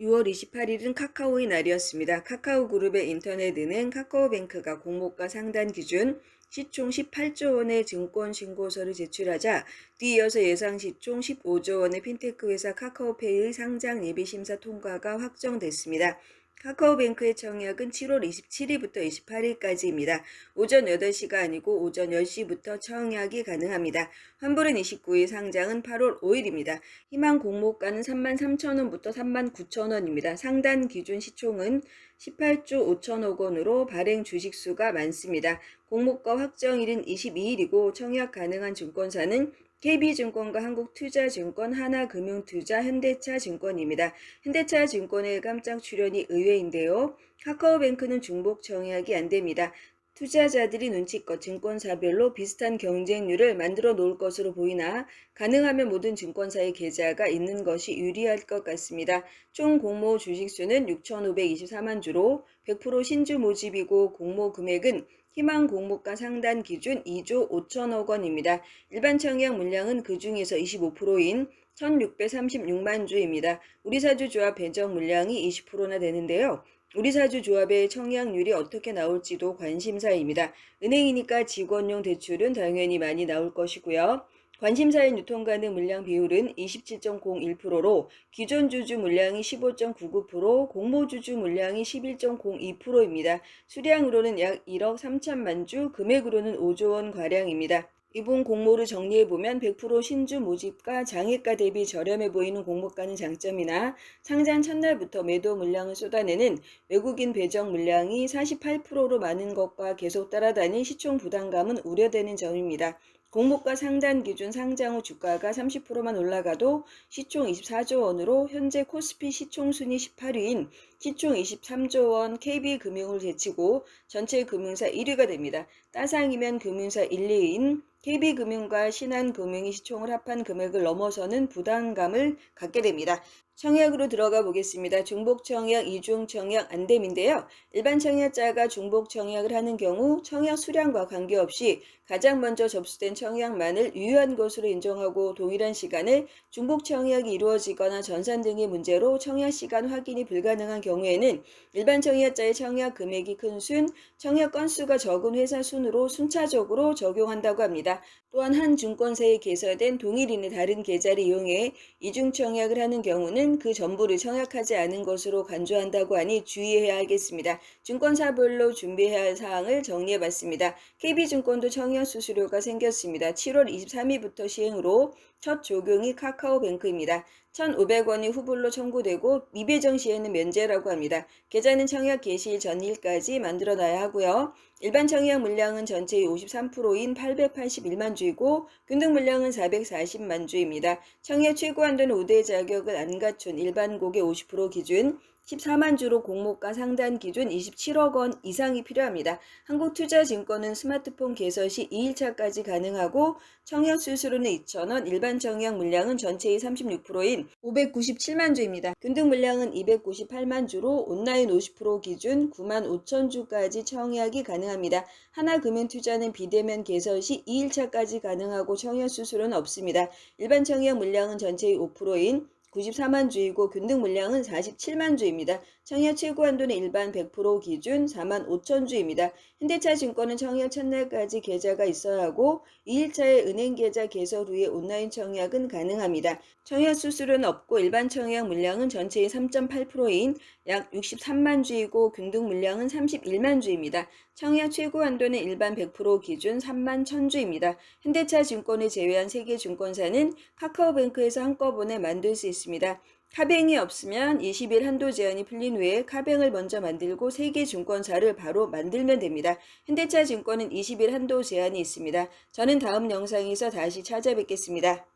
6월 28일은 카카오의 날이었습니다. 카카오 그룹의 인터넷 은행 카카오뱅크가 공모가 상단 기준 시총 18조 원의 증권 신고서를 제출하자 뒤이어서 예상 시총 15조 원의 핀테크 회사 카카오페이의 상장 예비 심사 통과가 확정됐습니다. 카카오뱅크의 청약은 7월 27일부터 28일까지입니다. 오전 8시가 아니고 오전 10시부터 청약이 가능합니다. 환불은 29일, 상장은 8월 5일입니다. 희망 공모가는 33,000원부터 39,000원입니다. 상단 기준 시총은 18조 5천억 원으로 발행 주식수가 많습니다. 공모가 확정일은 22일이고 청약 가능한 증권사는 KB증권과 한국투자증권, 하나금융투자, 현대차증권입니다. 현대차증권의 깜짝 출연이 의외인데요. 카카오뱅크는 중복 청약이 안 됩니다. 투자자들이 눈치껏 증권사별로 비슷한 경쟁률을 만들어 놓을 것으로 보이나 가능하면 모든 증권사의 계좌가 있는 것이 유리할 것 같습니다. 총 공모 주식수는 6,524만 주로 100% 신주 모집이고 공모 금액은 희망 공모가 상단 기준 2조 5천억 원입니다. 일반 청약 물량은 그 중에서 25%인 1,636만 주입니다. 우리사주 조합 배정 물량이 20%나 되는데요. 우리사주 조합의 청약률이 어떻게 나올지도 관심사입니다. 은행이니까 직원용 대출은 당연히 많이 나올 것이고요. 관심사의 유통 가능 물량 비율은 27.01%로 기존 주주 물량이 15.99%, 공모 주주 물량이 11.02%입니다. 수량으로는 약 1억 3천만 주, 금액으로는 5조 원 가량입니다. 이번 공모를 정리해보면 100% 신주 모집과 장애가 대비 저렴해 보이는 공모가는 장점이나 상장 첫날부터 매도 물량을 쏟아내는 외국인 배정 물량이 48%로 많은 것과 계속 따라다닌 시총 부담감은 우려되는 점입니다. 공모가 상단 기준 상장 후 주가가 30%만 올라가도 시총 24조 원으로 현재 코스피 시총 순위 18위인 시총 23조 원 KB금융을 제치고 전체 금융사 1위가 됩니다. 따상이면 금융사 1, 2위인 KB금융과 신한금융이 시총을 합한 금액을 넘어서는 부담감을 갖게 됩니다. 청약으로 들어가 보겠습니다. 중복 청약, 이중 청약 안됨인데요. 일반 청약자가 중복 청약을 하는 경우 청약 수량과 관계없이 가장 먼저 접수된 청약만을 유효한 것으로 인정하고 동일한 시간에 중복 청약이 이루어지거나 전산 등의 문제로 청약 시간 확인이 불가능한 경우에는 일반 청약자의 청약 금액이 큰 순, 청약 건수가 적은 회사 순으로 순차적으로 적용한다고 합니다. 또한 한 증권사에 개설된 동일인의 다른 계좌를 이용해 이중 청약을 하는 경우는 그 전부를 청약하지 않은 것으로 간주한다고 하니 주의해야 하겠습니다. 증권사별로 준비해야 할 사항을 정리해봤습니다. KB증권도 청약 수수료가 생겼습니다. 7월 23일부터 시행으로 첫 적용이 카카오뱅크입니다. 1,500원이 후불로 청구되고 미배정 시에는 면제라고 합니다. 계좌는 청약 개시일 전일까지 만들어놔야 하고요. 일반 청약 물량은 전체의 53%인 881만 주이고 균등 물량은 440만 주입니다. 청약 최고 한도는 우대 자격을 안 갖춘 일반곡의 50% 기준 14만 주로 공모가 상단 기준 27억 원 이상이 필요합니다. 한국투자증권은 스마트폰 개설 시 2일차까지 가능하고 청약 수수료는 2,000원, 일반 청약 물량은 전체의 36%인 597만 주입니다. 균등 물량은 298만 주로 온라인 50% 기준 9만 5천 주까지 청약이 가능합니다. 하나금융투자는 비대면 개설 시 2일차까지 가능하고 청약 수수료는 없습니다. 일반 청약 물량은 전체의 5%인 94만 주이고 균등 물량은 47만 주입니다. 청약 최고 한도는 일반 100% 기준 4만 5천 주입니다. 현대차 증권은 청약 첫날까지 계좌가 있어야 하고 2일차에 은행 계좌 개설 후에 온라인 청약은 가능합니다. 청약 수수료는 없고 일반 청약 물량은 전체의 3.8%인 약 63만 주이고 균등 물량은 31만 주입니다. 청약 최고 한도는 일반 100% 기준 3만 1000주입니다. 현대차 증권을 제외한 세계 증권사는 카카오뱅크에서 한꺼번에 만들 수 있습니다. 카뱅이 없으면 20일 한도 제한이 풀린 후에 카뱅을 먼저 만들고 세계 증권사를 바로 만들면 됩니다. 현대차 증권은 20일 한도 제한이 있습니다. 저는 다음 영상에서 다시 찾아뵙겠습니다.